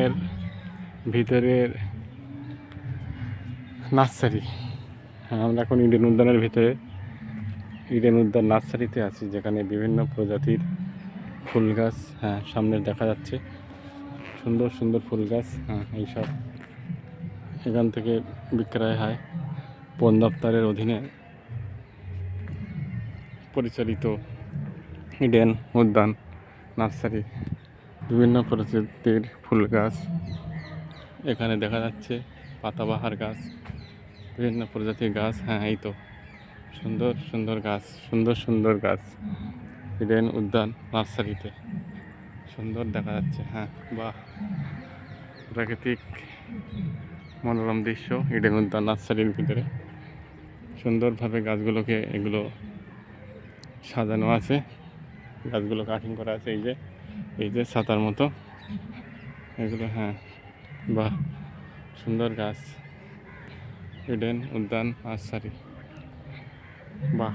উদ্যানের ভিতরের নার্সারি। হ্যাঁ আমরা এখন ইডেন উদ্যানের ভিতরে, ইডেন উদ্যান নার্সারিতে আছি, যেখানে বিভিন্ন প্রজাতির ফুল গাছ হ্যাঁ সামনে দেখা যাচ্ছে। সুন্দর সুন্দর ফুল গাছ হ্যাঁ এইসব এখান থেকে বিক্রয় হয়। বন দপ্তরের অধীনে পরিচালিত ইডেন উদ্যান নার্সারি। বিভিন্ন প্রজাতির ফুল গাছ। এখানে দেখা যাচ্ছে পাতাবাহার গাছ, বিভিন্ন প্রজাতির গাছ। হ্যাঁ এই তো। সুন্দর সুন্দর গাছ, সুন্দর সুন্দর গাছ। ইডেন উদ্যান নার্সারিতে। সুন্দর দেখা যাচ্ছে হ্যাঁ বাহ। প্রাকৃতিক মনোরম দৃশ্য ইডেন উদ্যান নার্সারির ভিতরে। সুন্দরভাবে গাছগুলোকে এগুলো সাজানো আছে। গাছগুলো কাটিং করা আছে, এই যে। এই যে ছাতার মতো। এগুলো হ্যাঁ। বাহ সুন্দর গাছ। ইডেন উদ্যান নার্সারি বাহ।